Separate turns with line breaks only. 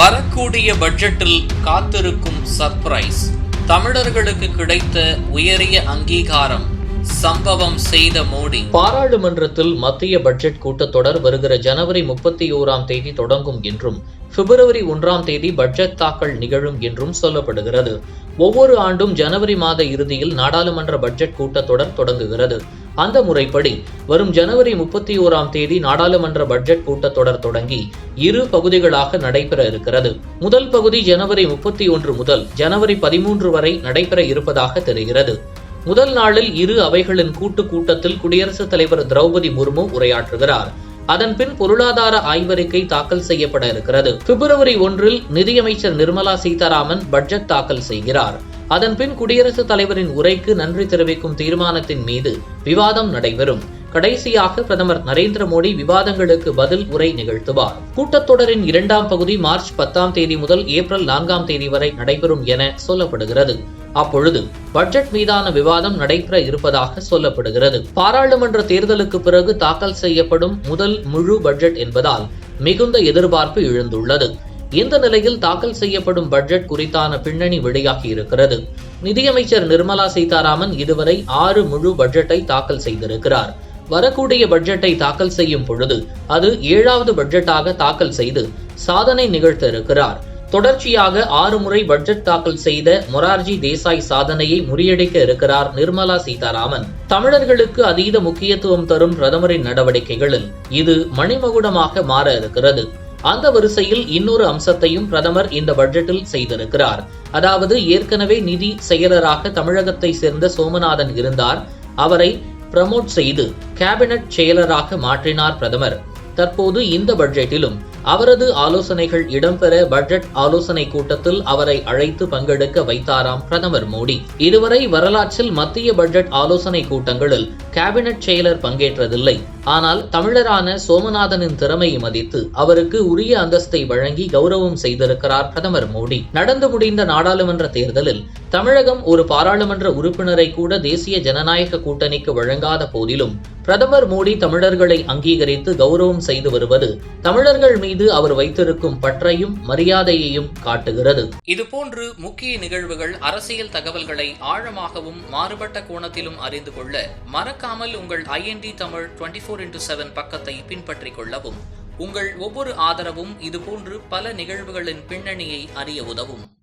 வரக்கூடிய பட்ஜெட்டில் காத்திருக்கும் சர்ப்ரைஸ். தமிழர்களுக்கு கிடைத்த உயரிய அங்கீகாரம். சம்பவம் செய்த மோடி. பாராளுமன்றத்தில் மத்திய பட்ஜெட் கூட்டத்தொடர் வருகிற ஜனவரி முப்பத்தி ஓராம் தேதி தொடங்கும் என்றும் பிப்ரவரி ஒன்றாம் தேதி பட்ஜெட் தாக்கல் நிகழும் என்றும் சொல்லப்படுகிறது. ஒவ்வொரு ஆண்டும் ஜனவரி மாத இறுதியில் நாடாளுமன்ற பட்ஜெட் கூட்டத்தொடர் தொடங்குகிறது. அந்த முறைப்படி வரும் ஜனவரி முப்பத்தி ஓராம் தேதி நாடாளுமன்ற பட்ஜெட் கூட்டத்தொடர் தொடங்கி இரு பகுதிகளாக நடைபெற இருக்கிறது. முதல் பகுதி ஜனவரி முப்பத்தி ஒன்று முதல் ஜனவரி பதிமூன்று வரை நடைபெற இருப்பதாக தெரிகிறது. முதல் நாளில் இரு அவைகளின் கூட்டு கூட்டத்தில் குடியரசுத் தலைவர் திரௌபதி முர்மு உரையாற்றுகிறார். அதன்பின் பொருளாதார ஆய்வறிக்கை தாக்கல் செய்யப்பட இருக்கிறது. பிப்ரவரி ஒன்றில் நிதியமைச்சர் நிர்மலா சீதாராமன் பட்ஜெட் தாக்கல் செய்கிறார். அதன்பின் குடியரசுத் தலைவரின் உரைக்கு நன்றி தெரிவிக்கும் தீர்மானத்தின் மீது விவாதம் நடைபெறும். கடைசியாக பிரதமர் நரேந்திர மோடி விவாதங்களுக்கு பதில் உரை நிகழ்த்துவார். கூட்டத்தொடரின் இரண்டாம் பகுதி மார்ச் பத்தாம் தேதி முதல் ஏப்ரல் நான்காம் தேதி வரை நடைபெறும் என சொல்லப்படுகிறது. அப்பொழுது பட்ஜெட் மீதான விவாதம் நடைபெற இருப்பதாக சொல்லப்படுகிறது. பாராளுமன்ற தேர்தலுக்கு பிறகு தாக்கல் செய்யப்படும் முதல் முழு பட்ஜெட் என்பதால் மிகுந்த எதிர்பார்ப்பு எழுந்துள்ளது. இந்த நிலையில் தாக்கல் செய்யப்படும் பட்ஜெட் குறித்தான பின்னணி வெளியாகி இருக்கிறது. நிதியமைச்சர் நிர்மலா சீதாராமன் இதுவரை ஆறு முழு பட்ஜெட்டை தாக்கல் செய்திருக்கிறார். வரக்கூடிய பட்ஜெட்டை தாக்கல் செய்யும் பொழுது அது ஏழாவது பட்ஜெட்டாக தாக்கல் செய்து சாதனை நிகழ்த்த இருக்கிறார் தொடர்ச்சியாக ஆறு முறை பட்ஜெட் தாக்கல் செய்த மொரார்ஜி தேசாய் சாதனையை முறியடிக்க இருக்கிறார் நிர்மலா சீதாராமன். தமிழர்களுக்கு அதீத முக்கியத்துவம் தரும் பிரதமரின் நடவடிக்கைகளில் இது மணிமகுடமாக மாற இருக்கிறது. அந்த வரிசையில் இன்னொரு அம்சத்தையும் பிரதமர் இந்த பட்ஜெட்டில் செய்திருக்கிறார். அதாவது ஏற்கனவே நிதி செயலராக தமிழகத்தை சேர்ந்த சோமநாதன் இருந்தார். அவரை பிரமோட் செய்து கேபினட் செயலராக மாற்றினார் பிரதமர். தற்போது இந்த பட்ஜெட்டிலும் அவரது ஆலோசனைகள் இடம்பெற பட்ஜெட் ஆலோசனை கூட்டத்தில் அவரை அழைத்து பங்கெடுக்க வைத்தாராம் பிரதமர் மோடி. இதுவரை வரலாற்றில் மத்திய பட்ஜெட் ஆலோசனை கூட்டங்களில் கேபினட் செயலர் பங்கேற்றதில்லை. ஆனால் தமிழரான சோமநாதனின் திறமையை மதித்து அவருக்கு உரிய அந்தஸ்தை வழங்கி கௌரவம் செய்திருக்கிறார் பிரதமர் மோடி. நடந்து முடிந்த நாடாளுமன்ற தேர்தலில் தமிழகம் ஒரு பாராளுமன்ற உறுப்பினரை கூட தேசிய ஜனநாயக கூட்டணிக்கு வழங்காத போதிலும் பிரதமர் மோடி தமிழர்களை அங்கீகரித்து கௌரவம் செய்து வருவது தமிழர்கள் மீது அவர் வைத்திருக்கும் பற்றையும் மரியாதையையும் காட்டுகிறது. இதுபோன்று முக்கிய நிகழ்வுகள் அரசியல் தகவல்களை ஆழமாகவும் மாறுபட்ட கோணத்திலும் அறிந்து கொள்ள மறக்காமல் உங்கள் IND Tamil twenty four into seven பக்கத்தை பின்பற்றிக் கொள்ளவும். உங்கள் ஒவ்வொரு ஆதரவும் இதுபோன்று பல நிகழ்வுகளின் பின்னணியை அறிய உதவும்.